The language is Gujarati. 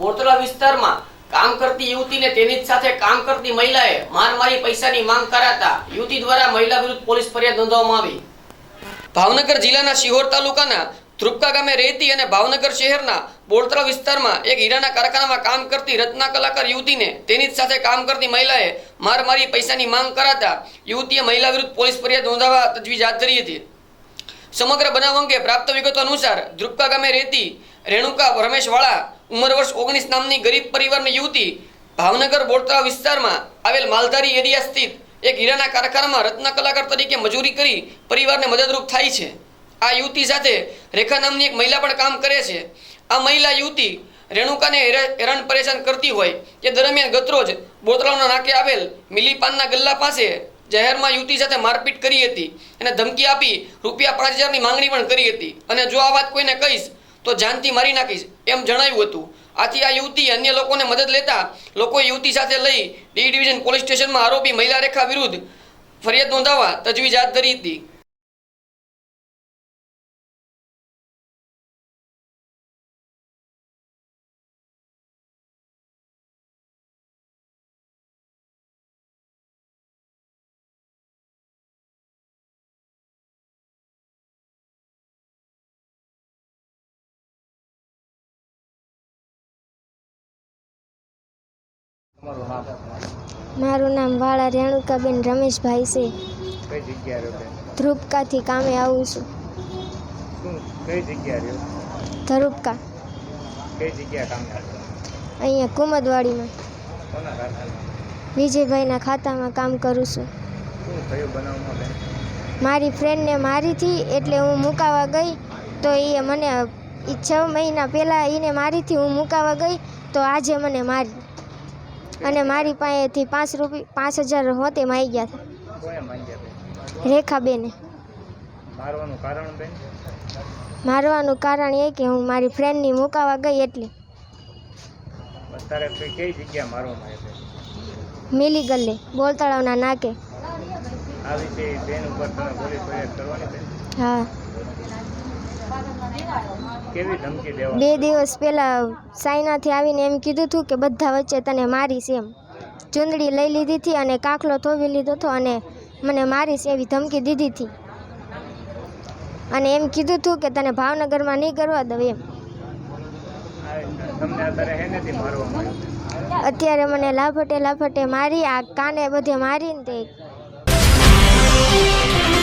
બોરતળા વિસ્તારમાં કામ કરતી યુવતીને તેની જ સાથે કામ કરતી મહિલાએ માર મારી પૈસાની માંગ કરાતા યુવતી દ્વારા મહિલા વિરુદ્ધ પોલીસ ફરિયાદ નોંધવામાં આવી. ભાવનગર જિલ્લાના શિહોર તાલુકાના ધ્રુપકા ગામે રહેતી અને ભાવનગર શહેરના બોળતરા વિસ્તારમાં એક હીરાના કારખાનામાં કામ કરતી રત્ના કલાકાર યુવતીને તેની જ સાથે કામ કરતી મહિલાએ માર મારી પૈસાની માંગ કરાતા યુવતીએ મહિલા વિરુદ્ધ પોલીસ ફરિયાદ નોંધાવવા તજવીજ હાથ ધરી હતી. સમગ્ર બનાવ અંગે પ્રાપ્ત વિગતો અનુસાર ધ્રુપકા ગામે રહેતી રેણુકા રમેશવાળા ઉંમર વર્ષ ઓગણીસ નામની ગરીબ પરિવારની યુવતી ભાવનગર બોડતરા વિસ્તારમાં આવેલ માલધારી એરિયા સ્થિત એક હીરાના કારખાનામાં રત્ન કલાકાર તરીકે મજૂરી કરી પરિવારને મદદરૂપ થાય છે. આ યુવતી સાથે રેખા નામની એક મહિલા પણ કામ કરે છે. આ મહિલા યુવતી રેણુકાને હેરા- હેરાન પરેશાન કરતી હોય તે દરમિયાન ગતરોજ બોતલાના નાકે આવેલ મિલીપાનના ગલ્લા પાસે જાહેરમાં યુવતી સાથે મારપીટ કરી હતી અને ધમકી આપી રૂપિયા પાંચ હજારની માંગણી પણ કરી હતી. અને જો આ વાત કોઈને કહીશ તો જાનથી મારી નાખીશ. એમ જણાવ્યું હતું. આથી આ યુવતી અન્ય લોકોને મદદ લેતા લોકોએ યુવતી સાથે લઈ ડી ડિવિઝન પોલીસ સ્ટેશનમાં આરોપી મહિલા રેખા વિરુદ્ધ ફરિયાદ નોંધાવવા તજવીજ હાથ ધરી હતી. મારું નામ વાળા રેણુકાબેન રમેશભાઈ છે. કઈ જગ્યા રહ્યો ધ્રુપકાથી કામે આવું છું. શું કઈ જગ્યા રહ્યો? ધ્રુપકા. કઈ જગ્યા કામ અહીંયા કુમદવાડીમાં. કોના વિજયભાઈના ખાતામાં કામ કરું છું. શું થયું બનાવમાં મારી ફ્રેન્ડને મારીથી એટલે હું મુકાવા ગઈ તો એ મને છ મહિના પહેલાં એને મારીથી હું મુકાવા ગઈ તો આજે મને મારી અને મારી પાસેથી પાંચ રૂપિયા પાંચ હજાર હોતે માઈ ગયા હતા માંગ્યા રેખાબેને. મારવાનું કારણ બેન? મારવાનું કારણ એ કે હું મારી ફ્રેન્ડની મુકાવા ગઈ એટલે. અત્યારે કઈ કઈ જગ્યા મારવામાં આવે મિલી ગલ્લે બોલતળાવના નાકે. આ વિશે બેન ઉપર તમે પોલીસ ફરિયાદ કરવાની બેન હા. કેવી ધમકી દેવા? બે દિવસ પહેલાં સાયનાથી આવીને એમ કીધું હતું કે બધા વચ્ચે તને મારીશ એમ. ચૂંદડી લઈ લીધી હતી અને કાકલો થોવી લીધો હતો અને મને મારીશ એવી ધમકી દીધી હતી. અને એમ કીધું હતું કે તને ભાવનગરમાં નહીં કરવા દઉં એમ. અત્યારે મને લાફટે લાફટે મારી આ કાને બધે મારીને તે Música